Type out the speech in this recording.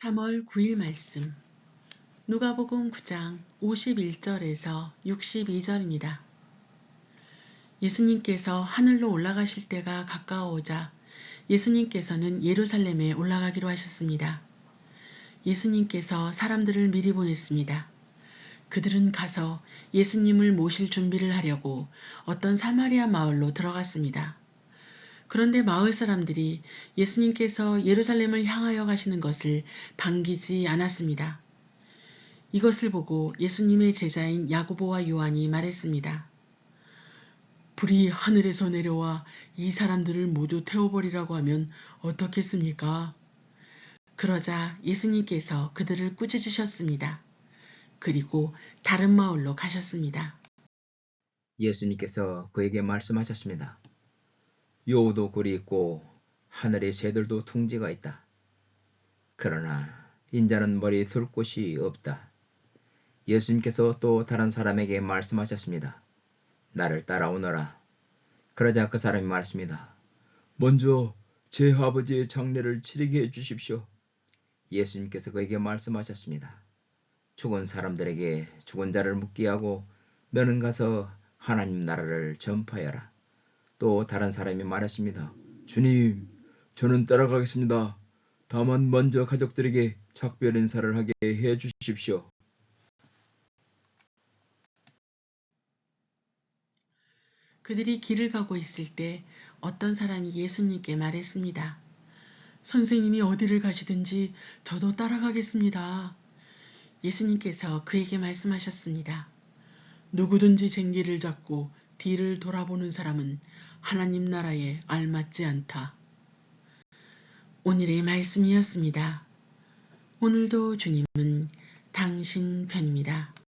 3월 9일 말씀 누가복음 9장 51절에서 62절입니다. 예수님께서 하늘로 올라가실 때가 가까워오자 예수님께서는 예루살렘에 올라가기로 하셨습니다. 예수님께서 사람들을 미리 보냈습니다. 그들은 가서 예수님을 모실 준비를 하려고 어떤 사마리아 마을로 들어갔습니다. 그런데 마을 사람들이 예수님께서 예루살렘을 향하여 가시는 것을 반기지 않았습니다. 이것을 보고 예수님의 제자인 야고보와 요한이 말했습니다. 불이 하늘에서 내려와 이 사람들을 모두 태워버리라고 하면 어떻겠습니까? 그러자 예수님께서 그들을 꾸짖으셨습니다. 그리고 다른 마을로 가셨습니다. 예수님께서 그에게 말씀하셨습니다. 여우도 굴이 있고 하늘의 새들도 둥지가 있다. 그러나 인자는 머리 둘 곳이 없다. 예수님께서 또 다른 사람에게 말씀하셨습니다. 나를 따라오너라. 그러자 그 사람이 말했습니다. 먼저 제 아버지의 장례를 치르게 해 주십시오. 예수님께서 그에게 말씀하셨습니다. 죽은 사람들에게 죽은 자를 묻게 하고 너는 가서 하나님 나라를 전파하여라. 또 다른 사람이 말했습니다. 주님, 저는 따라가겠습니다. 다만 먼저 가족들에게 작별 인사를 하게 해 주십시오. 그들이 길을 가고 있을 때 어떤 사람이 예수님께 말했습니다. 선생님이 어디를 가시든지 저도 따라가겠습니다. 예수님께서 그에게 말씀하셨습니다. 누구든지 쟁기를 잡고 뒤를 돌아보는 사람은 하나님 나라에 알맞지 않다. 오늘의 말씀이었습니다. 오늘도 주님은 당신 편입니다.